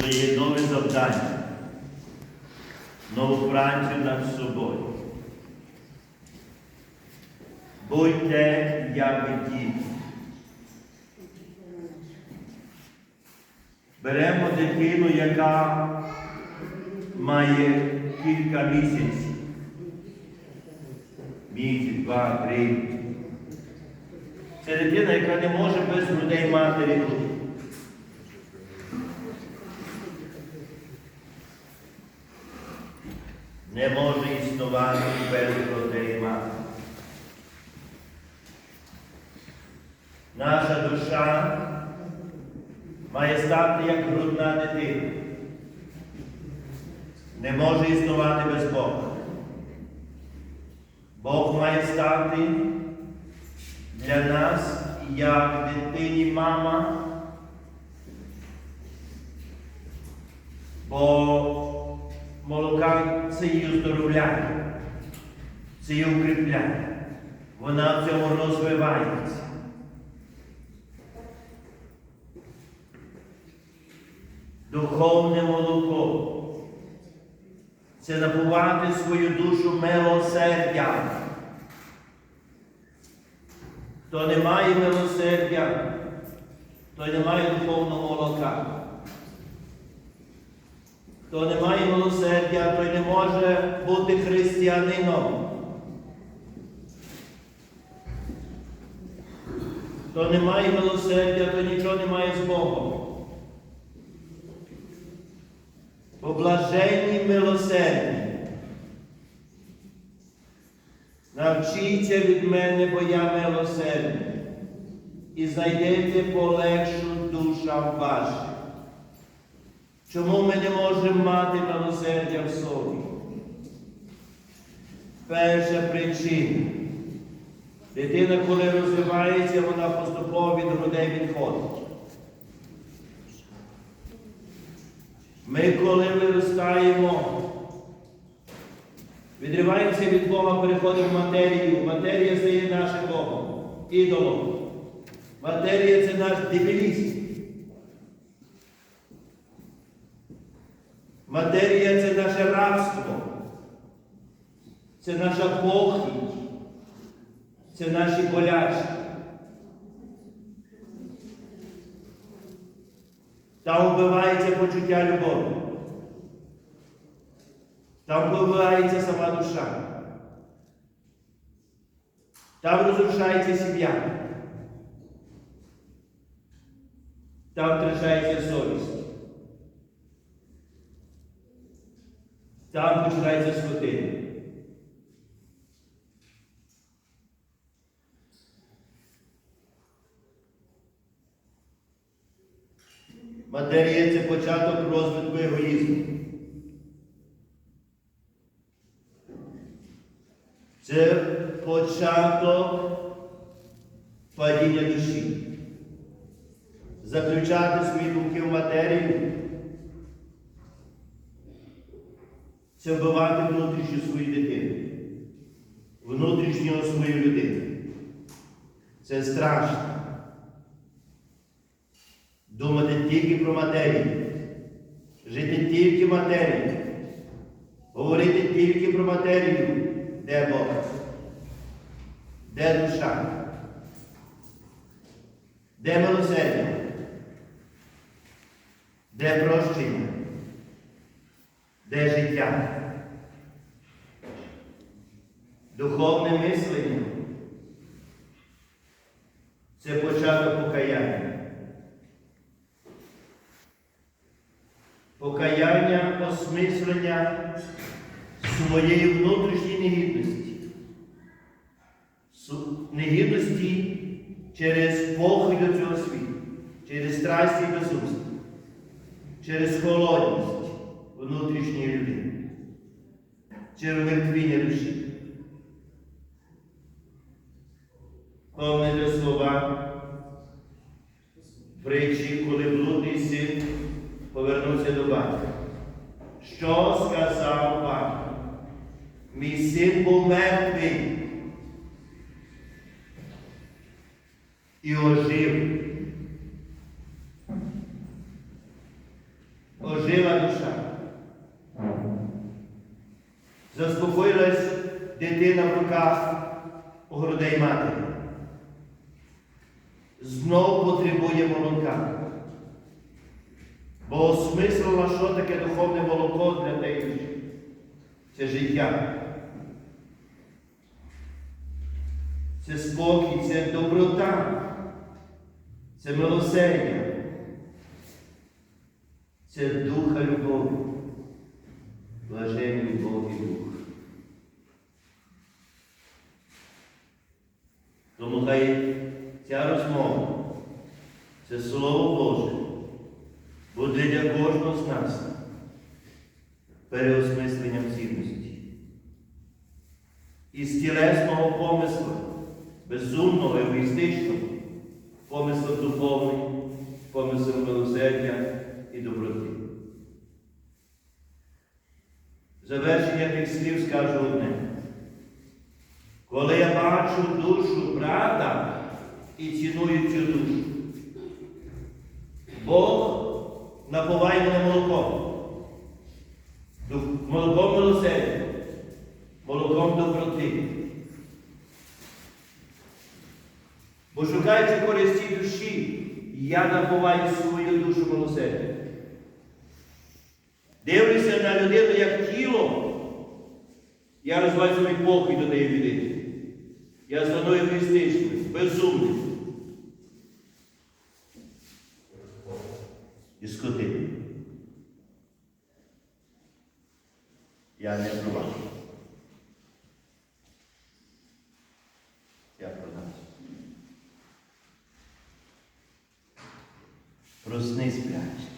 дає нове завдання, нову працю над собою. Будьте як діти. Беремо дитину, яка має кілька місяців. Місяць, два, три. Це дитина, яка не може без грудей матері Не може існувати без грудей матері. Наша душа має стати як грудна дитина. Не може існувати без Бога. Бог має стати для нас як дитині мама, бо молока це її оздоровляє, це її укріпляє. Вона в цьому розвивається. Духовне молоко це набувати свою душу милосердя. Хто не має милосердя, той не має духовного молока. Хто не має милосердя, той не може бути християнином. Хто не має милосердя, то нічого не має з Богом. Поблаженні милосердні. Навчіться від мене, бо я милосердний, і знайдете полегшу душам вашим. Чому ми не можемо мати милосердя в собі? Перша причина. Дитина, коли розвивається, вона поступово від грудей відходить. Ми, коли виростаємо, відриваємося від Бога, переходимо в матерію. Матерія стає нашим Богом, ідолом. Матерія це наш дебілізм. Матерія це наше рабство. Це наша похідь. Це наші болячки. Там вбивається почуття любові. Там вбивається сама душа. Там розрушається сім'я. Там втрачається совість. Там починається скотина. Матерія це початок розвитку егоїзму. Це початок падіння душі. Заключати свої думки в матерію. Це вбивати внутрішню свою дитину, внутрішнього свою людину. Це страшно. Думати тільки про матерію, жити тільки матерію, говорити тільки про матерію, де Бог, де душа, де милосердя, де прощення, де життя. Духовне мислення це початок покаяння. Покаяння осмислення своєї внутрішньої негідності. Негідності через похоть до цього світу, через страсті і безумство, через холодність внутрішньої людини, через мертвіння душі. Повне слова притчі, коли блудний син повернувся до батька. Що сказав батько? Мій син був мертвий і. Ожив. ожила душа. Заспокоїлась дитина в руках у грудей матері. Знов потребує молока. Бо осмислила, що таке духовне молоко для душі. Це життя. Це спокій, це доброта, це милосердя, це духа любові, блаженний Бог Дух. Тому хай ця розмова, це Слово Боже, буде для кожного з нас переосмисленням цінності. Із тілесного помисла, безумного, егоїстичного, помислом духовним, помислом милосердя і доброти. Завершення тих слів скажу одне. Коли я бачу душу брата і ціную цю душу, Бог напуває мене молоком. Молоком милосердя, молоком доброти. Бо шукаючи користі душі, я напуваю свою душу милосердя. Дивлюся на людину як тіло, я розвиваю свій покій до неї відійти. Я стану егоїстичним, безумним. просни спляче.